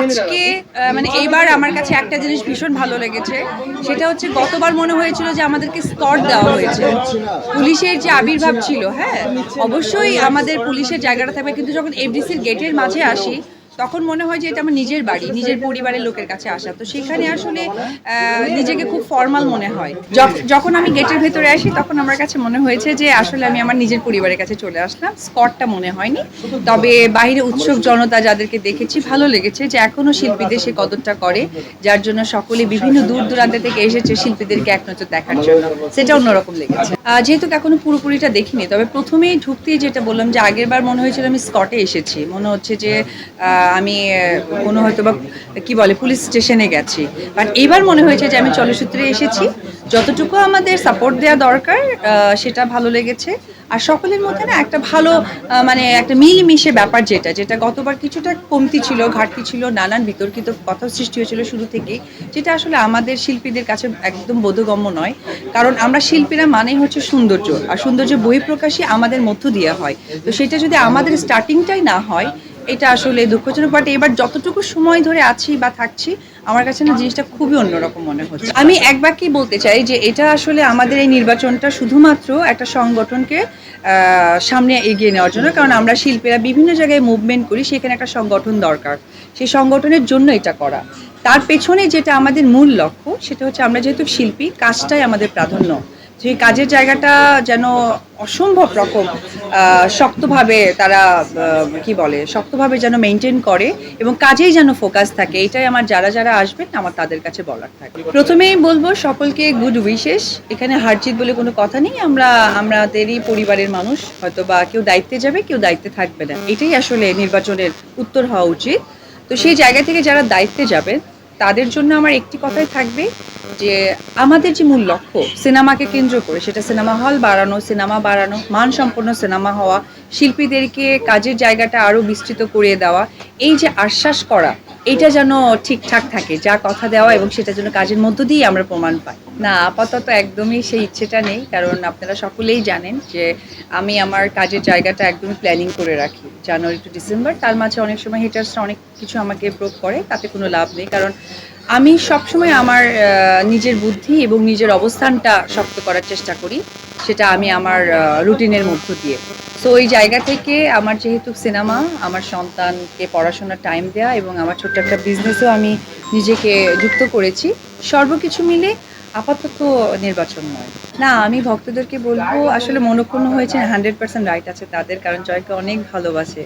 আজকে আহ, মানে এইবার আমার কাছে একটা জিনিস ভীষণ ভালো লেগেছে সেটা হচ্ছে গতবার মনে হয়েছিল যে আমাদেরকে স্তর দেওয়া হয়েছে। পুলিশের যে আবির্ভাব ছিল হ্যাঁ অবশ্যই আমাদের পুলিশের জায়গাটা থাকবে কিন্তু যখন এফডিসির গেটের মাঝে আসি তখন মনে হয় যে এটা আমার নিজের বাড়ি, নিজের পরিবারের লোকের কাছে আসা। তো সেখানে আসলে নিজেকে খুব ফর্মাল মনে হয়। যখন আমি গেটের ভেতরে আসি, তখন আমার কাছে মনে হয়েছে যে আসলে আমি আমার নিজের পরিবারের কাছে চলে আসলাম। স্কটটা মনে হয়নি। তবে বাইরে উৎসুক জনতা যাদেরকে দেখেছি, ভালো লেগেছে যে এখনও শিল্পীদের সে কদরটা করে, যার জন্য সকলে বিভিন্ন দূর দূরান্ত থেকে এসেছে শিল্পীদেরকে এক নজর দেখার জন্য। সেটা অন্যরকম লেগেছে। যেহেতু এখনও পুরোপুরিটা দেখিনি, তবে প্রথমেই ঢুকতেই যেটা বললাম যে আগের বার মনে হয়েছিল আমি স্কটে এসেছি। মনে হচ্ছে যে আমি কোনো হয়তো বা কি বলে পুলিশ স্টেশনে গেছি। বাট এবার মনে হয়েছে যে আমি চলচ্চিত্রে এসেছি। যতটুকু আমাদের সাপোর্ট দেওয়া দরকার সেটা ভালো লেগেছে। আর সকলের মধ্যে না একটা ভালো মানে একটা মিলমিশে ব্যাপার যেটা যেটা গতবার কিছুটা কমতি ছিল, ঘাটতি ছিল, নানান বিতর্কিত কথা সৃষ্টি হয়েছিল শুরু থেকেই, যেটা আসলে আমাদের শিল্পীদের কাছে একদম বোধগম্য নয়। কারণ আমরা শিল্পীরা মানেই হচ্ছে সৌন্দর্য, আর সৌন্দর্য বহিঃপ্রকাশই আমাদের মধ্য দিয়ে হয়। তো সেটা যদি আমাদের স্টার্টিংটাই না হয় এটা আসলে দুঃখজনক বাট এবার যতটুকু সময় ধরে আছি বা থাকছি, আমার কাছে না জিনিসটা খুবই অন্যরকম মনে হচ্ছে। আমি এক বাক্যেই বলতে চাই যে এটা আসলে আমাদের এই নির্বাচনটা শুধুমাত্র একটা সংগঠনকে সামনে এগিয়ে নেওয়ার জন্য, কারণ আমরা শিল্পীরা বিভিন্ন জায়গায় মুভমেন্ট করি, সেখানে একটা সংগঠন দরকার। সেই সংগঠনের জন্য এটা করা। তার পেছনে যেটা আমাদের মূল লক্ষ্য, সেটা হচ্ছে আমরা যেহেতু শিল্পী, কাজটাই আমাদের প্রাধান্য। সেই কাজের জায়গাটা যেন অসম্ভব রকম শক্তভাবে তারা কি বলে, শক্তভাবে যেন মেনটেন করে এবং কাজেই যেন ফোকাস থাকে। এটাই আমার যারা যারা আসবেন, আমার তাদের কাছে বলার থাকে। প্রথমেই বলব সকলকে গুড উইশেস এখানে হারজিত বলে কোনো কথা নেই। আমরা, আমাদেরই পরিবারের মানুষ হয়তো বা কেউ দায়িত্বে যাবে, কেউ দায়িত্বে থাকবে না। এটাই আসলে নির্বাচনের উত্তর হওয়া উচিত। তো সেই জায়গা থেকে যারা দায়িত্বে যাবেন তাদের জন্য আমার একটি কথাই থাকবে যে, আমাদের যে মূল লক্ষ্য, সিনেমাকে কেন্দ্র করে, সেটা সিনেমা হল বাড়ানো, সিনেমা বাড়ানো, মানসম্পন্ন সিনেমা হওয়া, শিল্পীদেরকে কাজের জায়গাটা আরও বিস্তৃত করে দেওয়া, এই যে আশ্বাস করা এটা যেন ঠিকঠাক থাকে, যা কথা দেওয়া এবং সেটা যেন কাজের মধ্য দিয়েই আমরা প্রমাণ পাই। না, আপাতত একদমই সেই ইচ্ছেটা নেই, কারণ আপনারা সকলেই জানেন যে আমি আমার কাজের জায়গাটা একদমই প্ল্যানিং করে রাখি। জানুয়ারি টু ডিসেম্বর তার মাঝে অনেক সময় হিটার্সরা অনেক কিছু আমাকে প্রোভ করে, তাতে কোনো লাভ নেই, কারণ আমি সবসময় আমার নিজের বুদ্ধি এবং নিজের অবস্থানটা শক্ত করার চেষ্টা করি। সেটা আমি আমার রুটিনের মধ্য দিয়ে। সো ওই জায়গা থেকে আমার যেহেতু সিনেমা, আমার সন্তানকে পড়াশোনার টাইম দেওয়া এবং আমার ছোট্ট একটা বিজনেসও আমি নিজেকে যুক্ত করেছি, সর্বকিছু মিলে আপাতত নির্বাচন নয়। না, আমি ভক্তদেরকে বলব, আসলে মনক্ষুণ্ণ হয়েছে, হান্ড্রেড পার্সেন্ট রাইট আছে তাদের, কারণ জয়কে অনেক ভালোবাসে।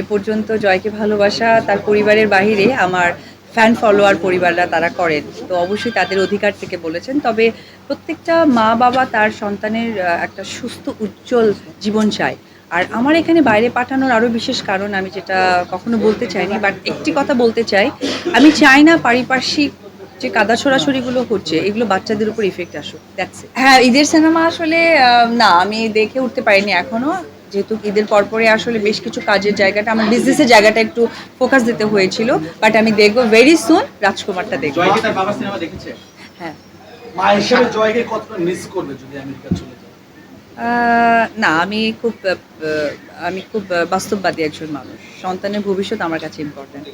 এ পর্যন্ত জয়কে ভালোবাসা তার পরিবারের বাহিরে আমার ফ্যান ফলোয়ার পরিবাররা তারা করেন। তো অবশ্যই তাদের অধিকার থেকে বলেছেন। তবে প্রত্যেকটা মা বাবা তার সন্তানের একটা সুস্থ, উজ্জ্বল জীবন চায়। আর আমার এখানে বাইরে পাঠানোর আরও বিশেষ কারণ আমি যেটা কখনো বলতে চাইনি বাট একটি কথা বলতে চাই। আমি চাই না পারিপার্শ্বিক যে কাদা ছোড়াছড়িগুলো হচ্ছে, এগুলো বাচ্চাদের উপর ইফেক্ট আসুক। দেখছে হ্যাঁ ঈদের সিনেমা আসলে না, আমি দেখে উঠতে পারিনি এখনও। যেহেতু ঈদের পরপরে আসলে বেশ কিছু কাজের জায়গাটা আমার বিজনেসের জায়গাটা একটু ফোকাস দিতে হয়েছিল বাট আমি দেখব ভেরি সুন রাজকুমারটা দেখব। হ্যাঁ। না আমি খুব আমি খুব বাস্তববাদী একজন মানুষ। সন্তানের ভবিষ্যৎ আমার কাছে ইম্পর্টেন্ট